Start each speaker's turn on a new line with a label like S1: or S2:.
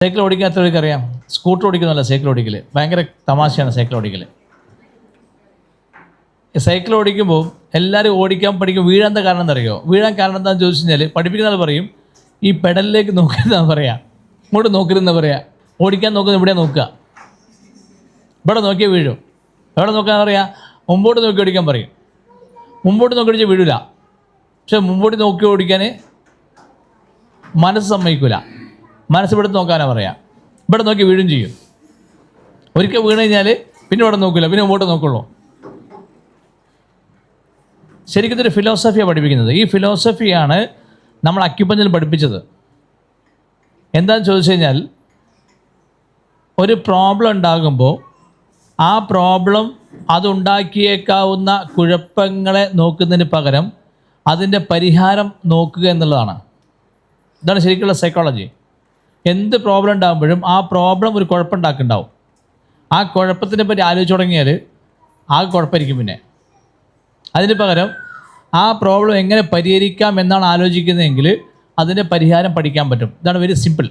S1: Cycle ഓടിക്കാത്തവർക്ക് അറിയാം? Scooter ഓടിക്കുന്നല്ല cycle ഓടിക്കൽ ഭയങ്കര തമാശയാണ് cycle ഓടിക്കൽ cycle ഓടിക്കുമ്പോൾ എല്ലാവരും ഓടിക്കാൻ പഠിക്കും വീഴാൻ കാരണം എന്തറിയോ വീഴാൻ കാരണം എന്താണെന്ന് ചോദിച്ചു കഴിഞ്ഞാൽ പഠിപ്പിക്കുന്ന ആൾ പറയും ഈ പെഡലിലേക്ക് നോക്കരുതെന്ന് പറയാ. ഇങ്ങോട്ട് നോക്കരുതെന്ന് പറയാ. ഓടിക്കാൻ നോക്കുന്നത് ഇവിടെ നോക്കുക. ഇവിടെ നോക്കിയാൽ വീഴും. എവിടെ നോക്കാൻ പറയാ മുമ്പോട്ട് നോക്കി ഓടിക്കാൻ പറയും. മുമ്പോട്ട് നോക്കി ഓടിച്ചാൽ വീഴില്ല പക്ഷെ മുമ്പോട്ട് നോക്കി ഓടിക്കാൻ മനസ്സ് സമ്മതിക്കില്ല മനസ്സ് ഇവിടെ നോക്കാനാണ് പറയാം. ഇവിടെ നോക്കി വീഴും ചെയ്യും. ഒരിക്കൽ വീണ് കഴിഞ്ഞാൽ പിന്നെ ഇവിടെ നോക്കില്ല പിന്നെ മുമ്പോട്ട് നോക്കുള്ളൂ. ശരിക്കും ഇതൊരു ഫിലോസഫിയാണ് പഠിപ്പിക്കുന്നത്. ഈ ഫിലോസഫിയാണ് നമ്മൾ അക്യുപഞ്ചിൽ പഠിപ്പിച്ചത്. എന്താണെന്ന് ചോദിച്ചു കഴിഞ്ഞാൽ ഒരു പ്രോബ്ലം ഉണ്ടാകുമ്പോൾ ആ പ്രോബ്ലം അതുണ്ടാക്കിയേക്കാവുന്ന കുഴപ്പങ്ങളെ നോക്കുന്നതിന് പകരം അതിന്റെ പരിഹാരം നോക്കുക എന്നുള്ളതാണ്. ഇതാണ് ശരിക്കുള്ള സൈക്കോളജി എന്ത് പ്രോബ്ലം ഉണ്ടാകുമ്പോഴും ആ പ്രോബ്ലം ഒരു കുഴപ്പമുണ്ടാക്കുന്നുണ്ടാവും. ആ കുഴപ്പത്തിനെ പറ്റി ആലോചിച്ച് തുടങ്ങിയാൽ ആ കുഴപ്പമായിരിക്കും പിന്നെ. അതിന് പകരം ആ പ്രോബ്ലം എങ്ങനെ പരിഹരിക്കാം എന്നാണ് ആലോചിക്കുന്നതെങ്കിൽ അതിന്റെ പരിഹാരം പഠിക്കാൻ പറ്റും. ഇതാണ് വെരി സിമ്പിൾ